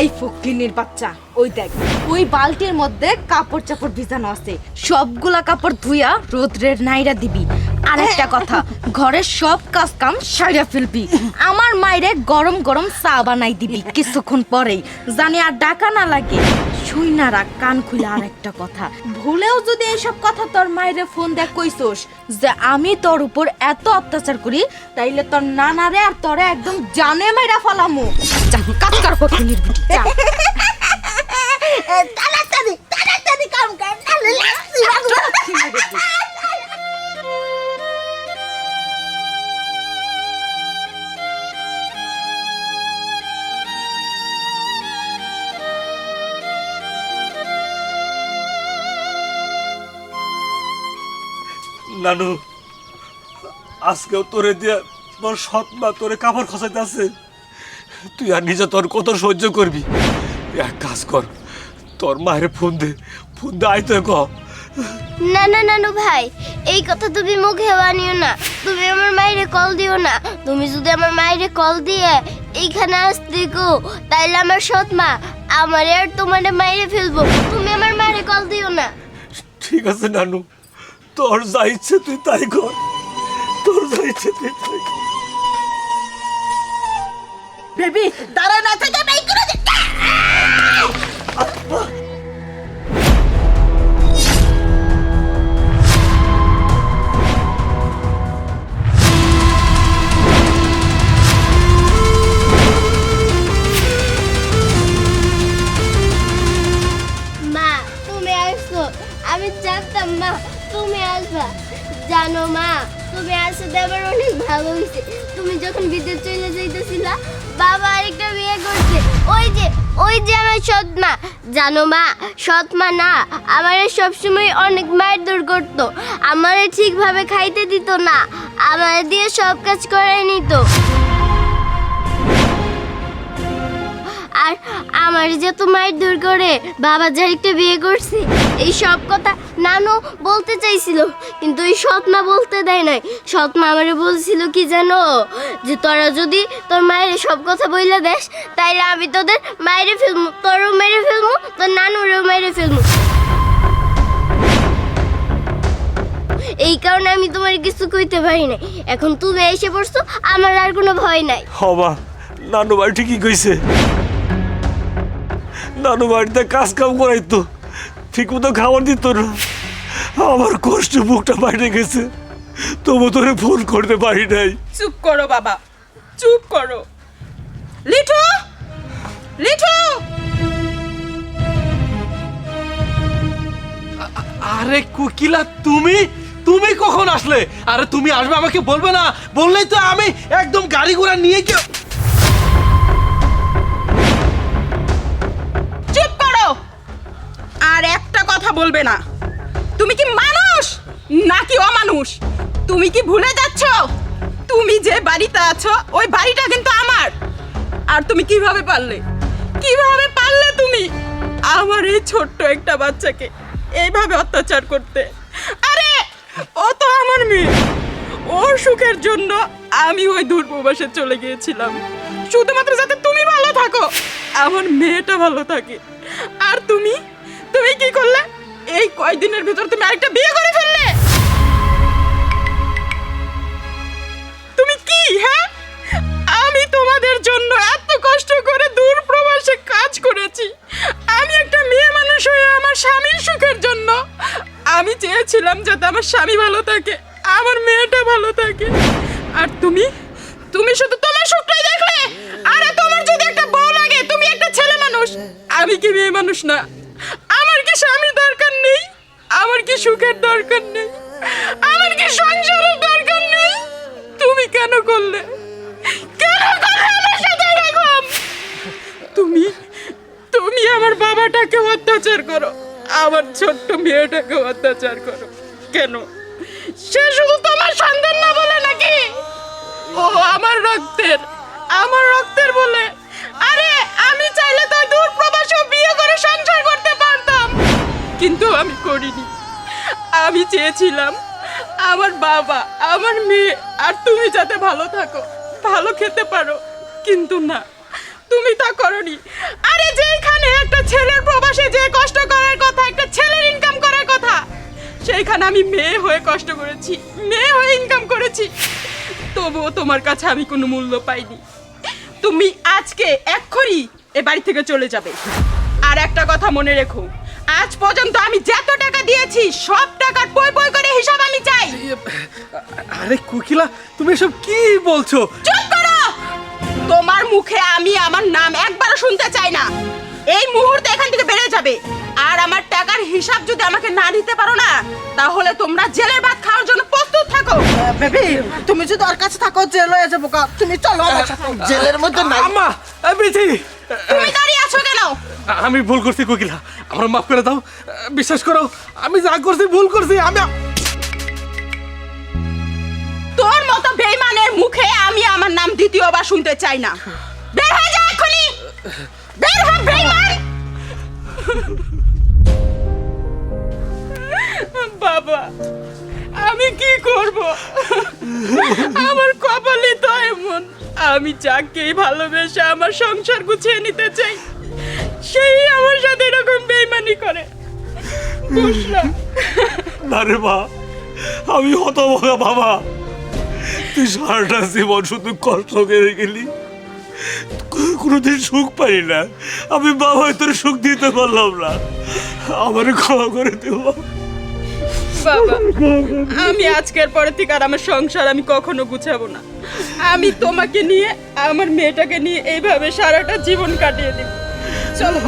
এই ফকিনির বাচ্চা, ওই দেখ, ওই বালতির মধ্যে কাপড় চাপড় ভিজানো আছে। সবগুলা কাপড় ধুইয়া রোদ্রের নাইরা দিবি। আর একটা কথা ঘরের সব কাজ কাম সারিয়া ফেলবি। আমার মায়ের গরম গরম চা বানাই দিবি কিছুক্ষণ পরেই। জানি আর ডাকা না লাগে। শুই না রাখ কান খুলে আর একটা কথা। ভুলেও যদি এইসব কথা তোর মায়েরে ফোন দেখ কইছোস যে আমি তোর উপর এত অত্যাচার করি তাইলে তোর নানারে আর তোরে একদম জানে মাইরা ফলামু। জান কাজ কর ফকিনির বিটি যা। তাড়াতাড়ি তাড়াতাড়ি কাম কর নানু আজকেও তোরে দিয়া তোর সৎ মা তোরে কাপড় খসাইতে আছে। তুই আর নিজে তোর কত সহ্য করবি? এক কাজ কর তোর মায়ের ফোন দে ফোন দে আইতে ক। না না নানু ভাই এই কথা তুমি মুখে বানিও না। তুমি আমার মায়েরে কল দিও না। তুমি যদি আমার মায়েরে কল দিয়ে এইখানে আসতে গো তাইলে আমার সৎ মা আমার আর তোমার মায়েরে ফেলব। তুমি আমার মায়েরে কল দিও না। ঠিক আছে নানু। তোর যা ইচ্ছে তুই তাই কর তোর যা ইচ্ছে তুই তাই। বেবি, দাঁড়া না, থেকে মা, তুমি আসতে দেবার অনেক ভালো হয়েছে। তুমি যখন বিদ্যুৎ চলে যাইতেছিলা, বাবা আরেকটা বিয়ে করছে। ওই যে ওই যে আমার সৎ মা জানো মা সৎ মা না, আমার সবসময় অনেক মায়ের দূর করত। আমার ঠিকভাবে খাইতে দিত না, আমার দিয়ে সব কাজ করে নিত। আর আমার যে মায়ের দূর করে বাবা একটা বিয়ে করছে, এই সব কথা নানু বলতে চাইছিল, কিন্তু এই সৎ মা বলতে দেয় নাই। সৎ মা আমারে বলছিল কি জানো, যে তোরা যদি তোর মায়ের সব কথা বইলা দেস, তাইলে আমি তোদের মায়েরে ফেলব তোরও মেরে ফেলব তোর নানুরও মেরে ফেলব এই কারণে আমি তোমার কিছু কইতে পারি নাই। এখন তুমি এসে পড়ছো, আমার আর কোনো ভয় নাই। হবা, নানু ঠিকই কইছে। নানু বাড়িতে কাজ কাম করাইতো। ঠিক মতো খাবার দিত না। আমার কষ্ট বুকটা বাইরে গেছে। তবু তোরে ফোন করতে পারি নাই। চুপ করো বাবা। চুপ করো। লিঠু লিঠু আরে কুকিলা তুমি? তুমি কখন আসলে? আরে তুমি আসবে আমাকে বলবে না? বললেই তো আমি একদম গাড়ি ঘোড়া নিয়ে গিয়ে বলবে না। তুমি কি মানুষ নাকি অমানুষ? তুমি কি ভুলে যাচ্ছ? তুমি যে বাড়িতে আছো, ওই বাড়িটা কিন্তু আমার। আর তুমি কীভাবে পারলে? কীভাবে পারলে তুমি আমার এই ছোট্ট একটা বাচ্চাকে এইভাবে অত্যাচার করতে? আরে, ও তো আমার মেয়ে। ওর সুখের জন্য আমি ওই দূর প্রবাসে চলে গিয়েছিলাম। শুধুমাত্র যাতে তুমি ভালো থাকো, আমার মেয়েটা ভালো থাকে। আর তুমি? তুমি কি করলে? এই কয়দিনের ভিতর তুমি আরেকটা বিয়ে করে ফেললে? তুমি কি হ্যাঁ? আমি তোমাদের জন্য এত কষ্ট করে দূর প্রবাসে কাজ করেছি। আমি একটা মেয়ে মানুষ হয়ে আমার স্বামীর সুখের জন্য। আমি চেয়েছিলাম যাতে আমার স্বামী ভালো থাকে, আমার মেয়েটা ভালো থাকে। আর তুমি তুমি শুধু তোমার সুখটাই দেখলে? আরে তোমার যদি একটা বউ লাগে, তুমি একটা ছেলে মানুষ। আমি কি মেয়ে মানুষ না? আমার কি স্বামী আমার কি সুখের দরকার নেই? আমার কি সংসারের দরকার নেই? তুমি কেন করলে? কেন করলে আমার সাথে এরকম? তুমি তুমি আমার বাবাটাকে অত্যাচার করো। আমার ছোট্ট মেয়েটাকে অত্যাচার করো। কেন? সে শুধু তোমার সন্তান না বলে নাকি? ও আমার রক্তের করিনি। আমি চেয়েছিলাম আমার বাবা, আমার মেয়ে আর তুমি যাতে ভালো থাকো, ভালো খেতে পারো। কিন্তু না, তুমি তা করনি। আরে যেখানে একটা ছেলের প্রবাসে যে কষ্ট করার কথা, একটা ছেলের ইনকাম করার কথা, সেইখানে আমি মেয়ে হয়ে কষ্ট করেছি, মেয়ে হয়ে ইনকাম করেছি। তবুও তোমার কাছে আমি কোনো মূল্য পাইনি। তুমি আজকে এক্ষুনি এ বাড়ি থেকে চলে যাবে। আর একটা কথা মনে রেখো আজ পর্যন্ত আমি যত টাকা দিয়েছি সব টাকার বই বই করে হিসাব আমি চাই। আরে কুকিলা তুমি এসব কি বলছো? চুপ করো! তোমার মুখে আমি আমার নাম একবারও শুনতে চাই না। এই মুহূর্তে এখান থেকে বেড়ে যাবে। আর আমার টাকার হিসাব যদি আমাকে না দিতে পারো না তাহলে তোমরা জেলের ভাত খাওয়ার জন্য প্রস্তুত থাকো। বেবি তুমি যদি ওর কাছে থাকো জেল হয়ে যাব তুমি চলো আমার সাথে। জেলের মধ্যে নাই। আম্মা বিথি তুমি দাঁড়িয়ে আছো কেন? আমি ভুল করছি কুকিলা। আমার মাফ করে দাও। বিশ্বাস করো আমি যা করছি ভুল করছি আমি তোর মতো বেইমানের মুখে আমি আমার নাম দ্বিতীয়বার শুনতে চাই না। বের হয়ে যা এক্ষুনি! বের হ বেইমান! বাবা আমি কি করব? আমার কপালে তো এমন আমি যাকেই ভালোবেসে আমার সংসার গুছিয়ে নিতে চাই, সেই আমার সাথে এরকম বেইমানি করে। বুঝলাম না রে মা, আমি হতভগা বাবা। তুই সারাটা জীবন শুধু কষ্ট করে গেলি। কোনোদিন সুখ পাই না। আমি বাবা তোর সুখ দিতে পারলাম না। আমার ক্ষমা করে দেবো বাবা, আমি আজকের পরে থেকে আর আমার সংসার আমি কখনো গুছাবো না। আমি তোমাকে নিয়ে, আমার মেয়েটাকে নিয়ে এইভাবে সারাটা জীবন কাটিয়ে দিব। চলো।